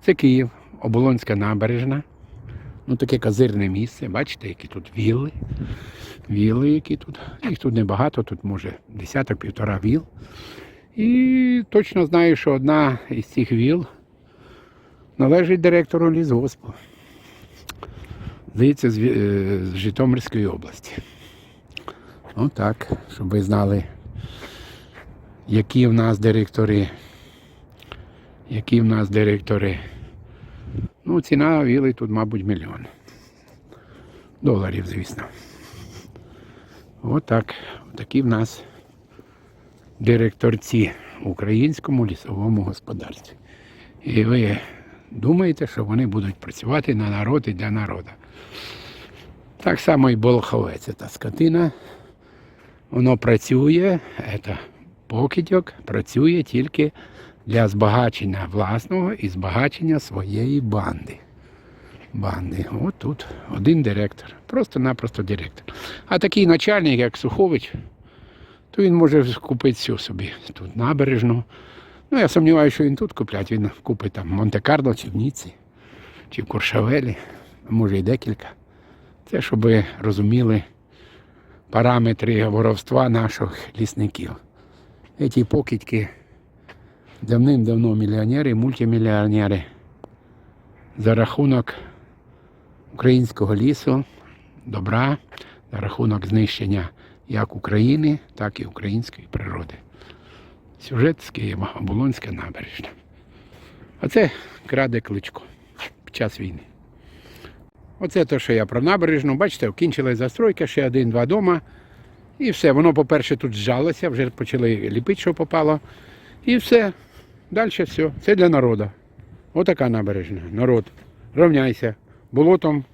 Це Київ, Оболонська набережна. Ну, таке казирне місце. Бачите, які тут вілли. Вілли, які тут. Їх тут небагато, тут може десяток, півтора віл. І точно знаю, що одна із цих віл належить директору лісгоспу. Здається, з Житомирської області. Отак, щоб ви знали, які в нас директори. Які в нас директори. Ну, ціна віли тут, мабуть, мільйон. Доларів, звісно. Отак. Такі в нас директорці в українському лісовому господарстві. І ви думаєте, що вони будуть працювати на народ і для народу. Так само і Болховець, та скотина. Воно працює, це покидьок, працює тільки для збагачення власного і збагачення своєї банди. Банди. От тут один директор. Просто-напросто директор. А такий начальник, як Сухович, то він може купити все собі. Тут набережну. Ну, я сумніваюся, що він тут куплять. Він купить там Монте-Карло чи в Ніці, чи в Куршавелі, може і декілька. Це щоб ви розуміли параметри воровства наших лісників. Ці покидьки давним-давно мільйонери, мультимільйонери за рахунок українського лісу, добра, за рахунок знищення як України, так і української природи. Сюжет з Києва, Оболонська набережна. А це краде кличко під час війни. Оце те, що я про набережну. Бачите, вкінчилась застройка, ще один-два дома. І все. Воно, по-перше, тут зжалося, вже почали ліпити, що попало. І все. Далі все. Це для народу. Отака набережна. Народ. Равняйся. Болотом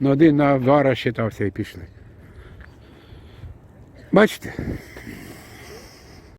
на один, на два розчитався і пішли. Бачите?